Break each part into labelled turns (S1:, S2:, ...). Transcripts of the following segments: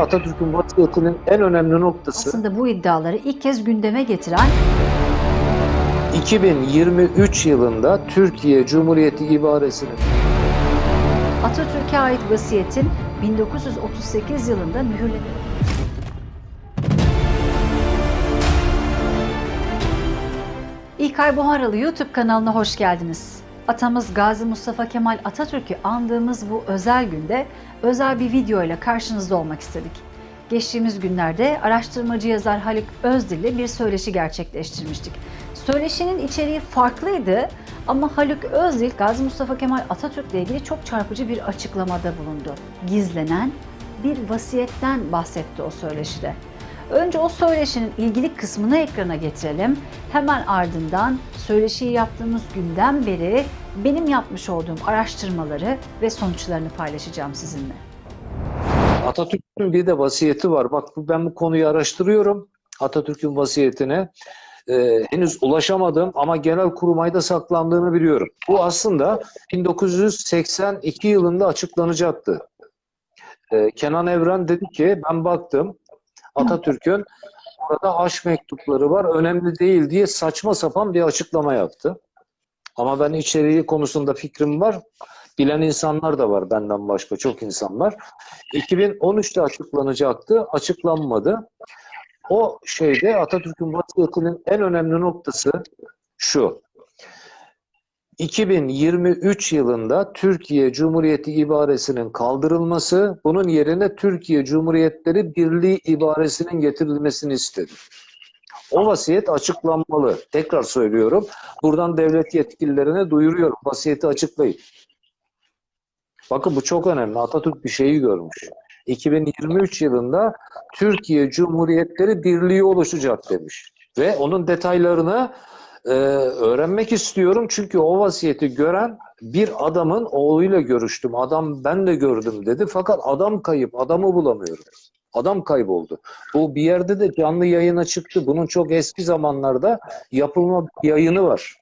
S1: Atatürk'ün vasiyetinin en önemli noktası
S2: Aslında bu iddiaları ilk kez gündeme getiren
S1: 2023 yılında Türkiye Cumhuriyeti ibaresinin
S2: Atatürk'e ait vasiyetin 1938 yılında mühürlenip İlkay Buharalı YouTube kanalına hoş geldiniz. Atamız Gazi Mustafa Kemal Atatürk'ü andığımız bu özel günde özel bir video ile karşınızda olmak istedik. Geçtiğimiz günlerde araştırmacı yazar Haluk Özdil ile bir söyleşi gerçekleştirmiştik. Söyleşinin içeriği farklıydı ama Haluk Özdil Gazi Mustafa Kemal Atatürk ile ilgili çok çarpıcı bir açıklamada bulundu. Gizlenen bir vasiyetten bahsetti o söyleşide. Önce o söyleşinin ilgili kısmını ekrana getirelim. Hemen ardından söyleşiyi yaptığımız günden beri benim yapmış olduğum araştırmaları ve sonuçlarını paylaşacağım sizinle.
S1: Atatürk'ün bir de vasiyeti var. Bak ben bu konuyu araştırıyorum. Atatürk'ün vasiyetine. Ee, henüz ulaşamadım ama genel kurmayda saklandığını biliyorum. Bu aslında 1982 yılında açıklanacaktı. Ee, Kenan Evren dedi ki ben baktım Atatürk'ün orada aşk mektupları var önemli değil diye saçma sapan bir açıklama yaptı. Ama ben içeriği konusunda fikrim var. Bilen insanlar da var benden başka çok insan var. 2013'te açıklanacaktı. Açıklanmadı. O şeyde Atatürk'ün vasiyetinin en önemli noktası şu. 2023 yılında Türkiye Cumhuriyeti ibaresinin kaldırılması, bunun yerine Türkiye Cumhuriyetleri Birliği ibaresinin getirilmesini istedi. O vasiyet açıklanmalı. Tekrar söylüyorum. Buradan devlet yetkililerine duyuruyorum. Vasiyeti açıklayın. Bakın bu çok önemli. Atatürk bir şeyi görmüş. 2023 yılında Türkiye Cumhuriyetleri Birliği oluşacak demiş. Ve onun detaylarını e, öğrenmek istiyorum. Çünkü o vasiyeti gören bir adamın oğluyla görüştüm. Adam ben de gördüm dedi. Fakat adam kayıp. Adamı bulamıyorum. Adam kayboldu. Bu bir yerde de canlı yayına çıktı. Bunun çok eski zamanlarda yapılma yayını var.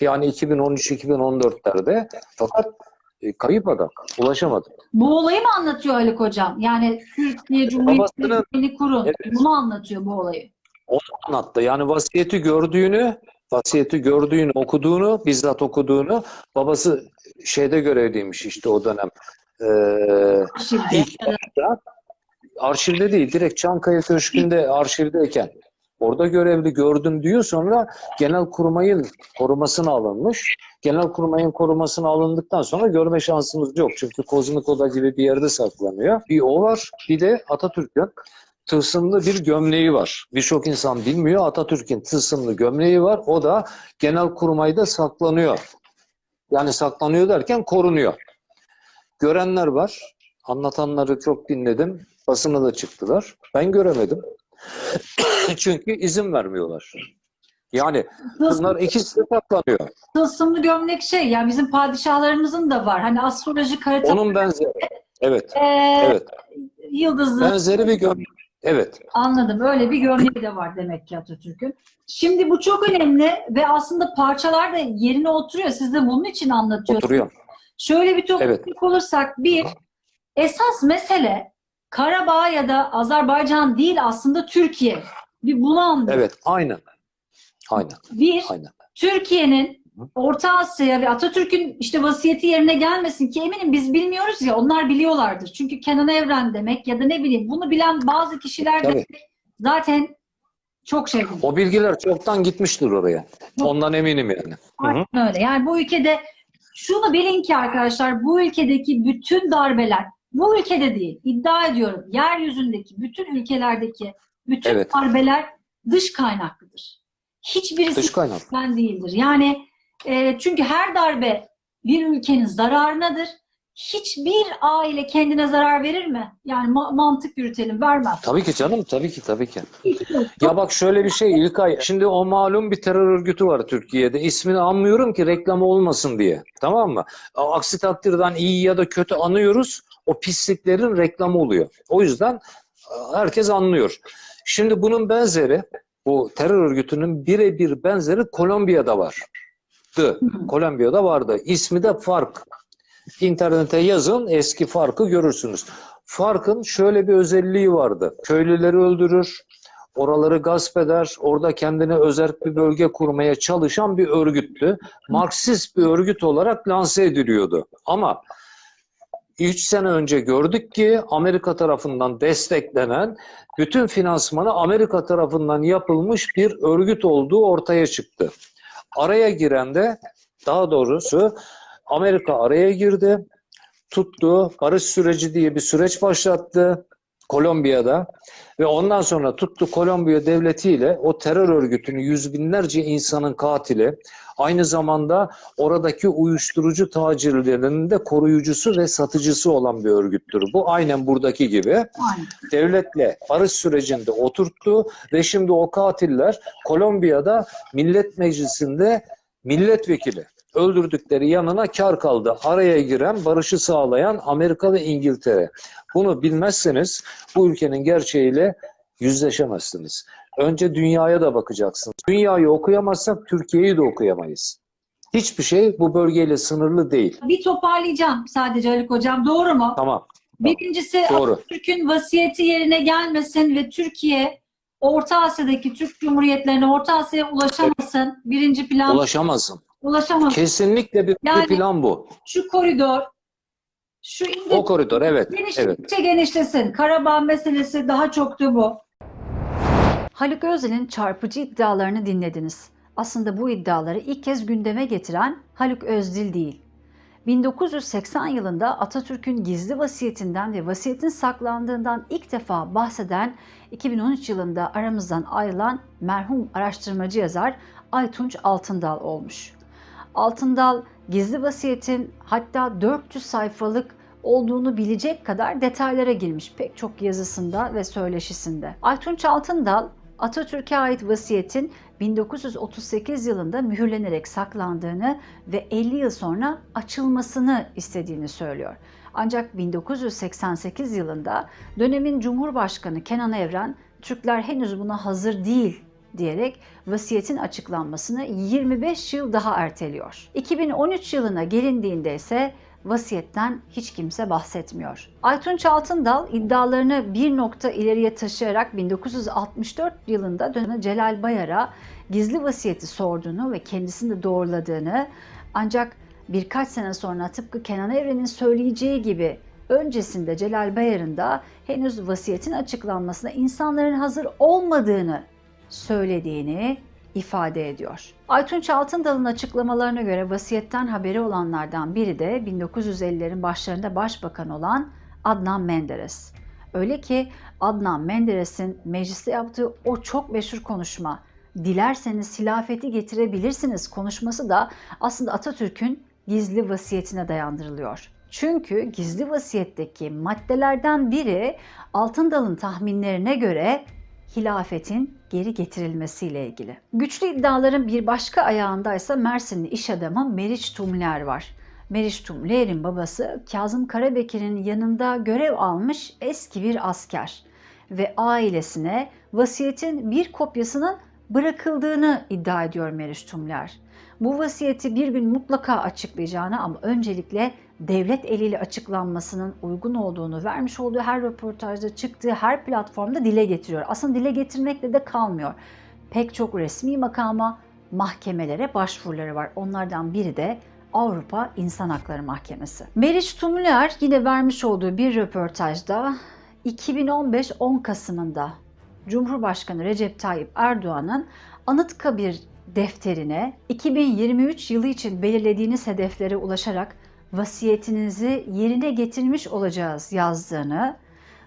S1: Yani 2013-2014'lerde. Fakat e, kayıp adam. Ulaşamadı.
S3: Bu olayı mı anlatıyor Haluk Hocam? Yani Türkiye Cumhuriyeti
S1: Babasının-
S3: Birliği kurun.
S1: Evet.
S3: Bunu anlatıyor bu olayı.
S1: anlattı. Yani vasiyeti gördüğünü, vasiyeti gördüğünü, okuduğunu, bizzat okuduğunu, babası şeyde görevliymiş işte o dönem. Ee,
S3: Şimdi
S1: ilk başta arşivde değil, direkt Çankaya Köşkü'nde arşivdeyken orada görevli gördüm diyor. Sonra genel kurmayın korumasına alınmış. Genel kurmayın korumasına alındıktan sonra görme şansımız yok. Çünkü kozmik oda gibi bir yerde saklanıyor. Bir o var, bir de Atatürk'ün tılsımlı bir gömleği var. Birçok insan bilmiyor. Atatürk'ün tılsımlı gömleği var. O da genel kurmayda saklanıyor. Yani saklanıyor derken korunuyor. Görenler var. Anlatanları çok dinledim. Basına da çıktılar. Ben göremedim. Çünkü izin vermiyorlar. Yani bunlar ikisi de saklanıyor.
S3: tılsımlı gömlek şey yani bizim padişahlarımızın da var. Hani astroloji harita
S1: Onun benzeri. Evet.
S3: Ee,
S1: Evet.
S3: yıldızlı
S1: Benzeri bir gömlek. Evet.
S3: anladım. Öyle bir gömleği de var demek ki Atatürk'ün. Şimdi bu çok önemli ve aslında parçalar da yerine oturuyor. Siz de bunun için anlatıyorsunuz.
S1: Oturuyor.
S3: Şöyle bir topluluk
S1: Evet.
S3: olursak bir esas mesele Karabağ ya da Azerbaycan değil aslında Türkiye. Bir bunu anlıyor.
S1: Evet. Aynen. Aynen.
S3: Bir
S1: Aynen.
S3: Türkiye'nin Orta Asya ve Atatürk'ün işte vasiyeti yerine gelmesin ki eminim biz bilmiyoruz ya onlar biliyorlardır. Çünkü Kenan Evren demek ya da ne bileyim bunu bilen bazı kişiler de
S1: Tabii.
S3: zaten çok şey.
S1: O bilgiler çoktan gitmiştir oraya. Ondan eminim yani.
S3: Aynen öyle. Yani bu ülkede şunu bilin ki arkadaşlar bu ülkedeki bütün darbeler bu ülkede değil iddia ediyorum yeryüzündeki bütün ülkelerdeki bütün
S1: Evet.
S3: darbeler dış kaynaklıdır. Hiçbirisi
S1: Dış kaynak.
S3: içten değildir. Yani e, çünkü her darbe bir ülkenin zararınadır. Hiçbir aile kendine zarar verir mi? Yani ma- mantık yürütelim vermez.
S1: Tabii ki canım. Tabii ki. Tabii ki. Ya bak şöyle bir şey İlkay. Şimdi o malum bir terör örgütü var Türkiye'de. İsmini anmıyorum ki reklam olmasın diye. Tamam mı? Aksi takdirden iyi ya da kötü anıyoruz. O pisliklerin reklamı oluyor. O yüzden herkes anlıyor. Şimdi bunun benzeri bu terör örgütünün birebir benzeri Kolombiya'da var.
S3: Hı.
S1: Kolombiya'da vardı. İsmi de FARC. İnternete yazın eski farkı görürsünüz. Farkın şöyle bir özelliği vardı. Köylüleri öldürür, oraları gasp eder, orada kendine özerk bir bölge kurmaya çalışan bir örgüttü. Marksist bir örgüt olarak lanse ediliyordu. Ama 3 sene önce gördük ki Amerika tarafından desteklenen bütün finansmanı Amerika tarafından yapılmış bir örgüt olduğu ortaya çıktı. Araya giren de daha doğrusu Amerika araya girdi, tuttu, barış süreci diye bir süreç başlattı Kolombiya'da ve ondan sonra tuttu Kolombiya devletiyle o terör örgütünün yüz binlerce insanın katili, aynı zamanda oradaki uyuşturucu tacirlerinin de koruyucusu ve satıcısı olan bir örgüttür. Bu aynen buradaki gibi
S3: Aynen.
S1: devletle barış sürecinde oturttu ve şimdi o katiller Kolombiya'da Millet Meclisi'nde milletvekili öldürdükleri yanına kar kaldı. Araya giren, barışı sağlayan Amerika ve İngiltere. Bunu bilmezseniz bu ülkenin gerçeğiyle yüzleşemezsiniz. Önce dünyaya da bakacaksınız. Dünyayı okuyamazsak Türkiye'yi de okuyamayız. Hiçbir şey bu bölgeyle sınırlı değil.
S3: Bir toparlayacağım sadece Haluk Hocam. Doğru mu?
S1: Tamam.
S3: Birincisi
S1: Doğru.
S3: Atatürk'ün vasiyeti yerine gelmesin ve Türkiye Orta Asya'daki Türk Cumhuriyetlerine Orta Asya'ya ulaşamasın. Birinci plan
S1: Ulaşamazsın.
S3: Ulaşamasın.
S1: Kesinlikle bir,
S3: Yani-
S1: plan bu.
S3: Şu koridor, şu
S1: O
S3: ince
S1: koridor evet. Evet.
S3: genişledikçe genişlesin. Karabağ meselesi daha çoktu bu.
S2: Haluk Özel'in çarpıcı iddialarını dinlediniz. Aslında bu iddiaları ilk kez gündeme getiren Haluk Özdil değil. 1980 yılında Atatürk'ün gizli vasiyetinden ve vasiyetin saklandığından ilk defa bahseden 2013 yılında aramızdan ayrılan merhum araştırmacı yazar Aytunç Altındal olmuş. Altındal gizli vasiyetin hatta 400 sayfalık olduğunu bilecek kadar detaylara girmiş pek çok yazısında ve söyleşisinde. Aytunç Altındal Atatürk'e ait vasiyetin 1938 yılında mühürlenerek saklandığını ve 50 yıl sonra açılmasını istediğini söylüyor. Ancak 1988 yılında dönemin Cumhurbaşkanı Kenan Evren Türkler henüz buna hazır değil diyerek vasiyetin açıklanmasını 25 yıl daha erteliyor. 2013 yılına gelindiğinde ise vasiyetten hiç kimse bahsetmiyor. Aytunç Altındal iddialarını bir nokta ileriye taşıyarak 1964 yılında dönen Celal Bayar'a gizli vasiyeti sorduğunu ve kendisini de doğruladığını ancak birkaç sene sonra tıpkı Kenan Evren'in söyleyeceği gibi öncesinde Celal Bayar'ın da henüz vasiyetin açıklanmasına insanların hazır olmadığını söylediğini ifade ediyor. Aytunç Altındal'ın açıklamalarına göre vasiyetten haberi olanlardan biri de 1950'lerin başlarında başbakan olan Adnan Menderes. Öyle ki Adnan Menderes'in mecliste yaptığı o çok meşhur konuşma dilerseniz hilafeti getirebilirsiniz konuşması da aslında Atatürk'ün gizli vasiyetine dayandırılıyor. Çünkü gizli vasiyetteki maddelerden biri Altındal'ın tahminlerine göre hilafetin geri getirilmesiyle ilgili. Güçlü iddiaların bir başka ayağındaysa Mersinli iş adamı Meriç Tumler var. Meriç Tumler'in babası Kazım Karabekir'in yanında görev almış eski bir asker ve ailesine vasiyetin bir kopyasının bırakıldığını iddia ediyor Meriç Tumler. Bu vasiyeti bir gün mutlaka açıklayacağını ama öncelikle devlet eliyle açıklanmasının uygun olduğunu vermiş olduğu her röportajda çıktığı her platformda dile getiriyor. Aslında dile getirmekle de kalmıyor. Pek çok resmi makama, mahkemelere başvuruları var. Onlardan biri de Avrupa İnsan Hakları Mahkemesi. Meriç Tumler yine vermiş olduğu bir röportajda 2015 10 Kasım'ında Cumhurbaşkanı Recep Tayyip Erdoğan'ın Anıtkabir defterine 2023 yılı için belirlediğiniz hedeflere ulaşarak vasiyetinizi yerine getirmiş olacağız yazdığını,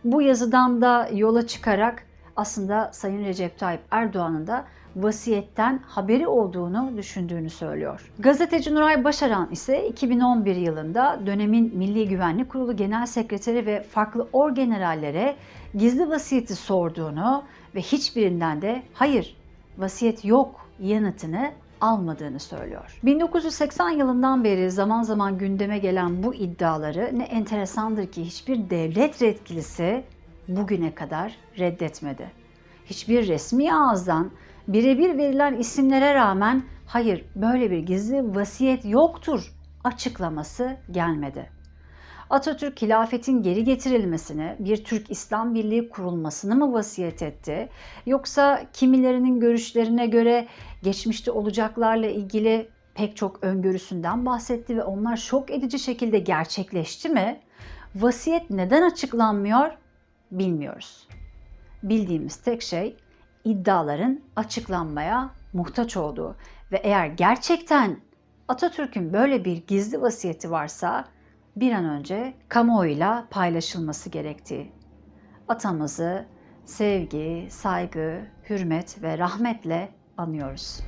S2: bu yazıdan da yola çıkarak aslında Sayın Recep Tayyip Erdoğan'ın da vasiyetten haberi olduğunu düşündüğünü söylüyor. Gazeteci Nuray Başaran ise 2011 yılında dönemin Milli Güvenlik Kurulu Genel Sekreteri ve farklı orgenerallere gizli vasiyeti sorduğunu ve hiçbirinden de hayır vasiyet yok yanıtını almadığını söylüyor. 1980 yılından beri zaman zaman gündeme gelen bu iddiaları ne enteresandır ki hiçbir devlet yetkilisi bugüne kadar reddetmedi. Hiçbir resmi ağızdan birebir verilen isimlere rağmen hayır böyle bir gizli vasiyet yoktur açıklaması gelmedi. Atatürk hilafetin geri getirilmesini, bir Türk İslam Birliği kurulmasını mı vasiyet etti? Yoksa kimilerinin görüşlerine göre geçmişte olacaklarla ilgili pek çok öngörüsünden bahsetti ve onlar şok edici şekilde gerçekleşti mi? Vasiyet neden açıklanmıyor bilmiyoruz. Bildiğimiz tek şey iddiaların açıklanmaya muhtaç olduğu ve eğer gerçekten Atatürk'ün böyle bir gizli vasiyeti varsa bir an önce kamuoyuyla paylaşılması gerektiği. Atamızı sevgi, saygı, hürmet ve rahmetle anıyoruz.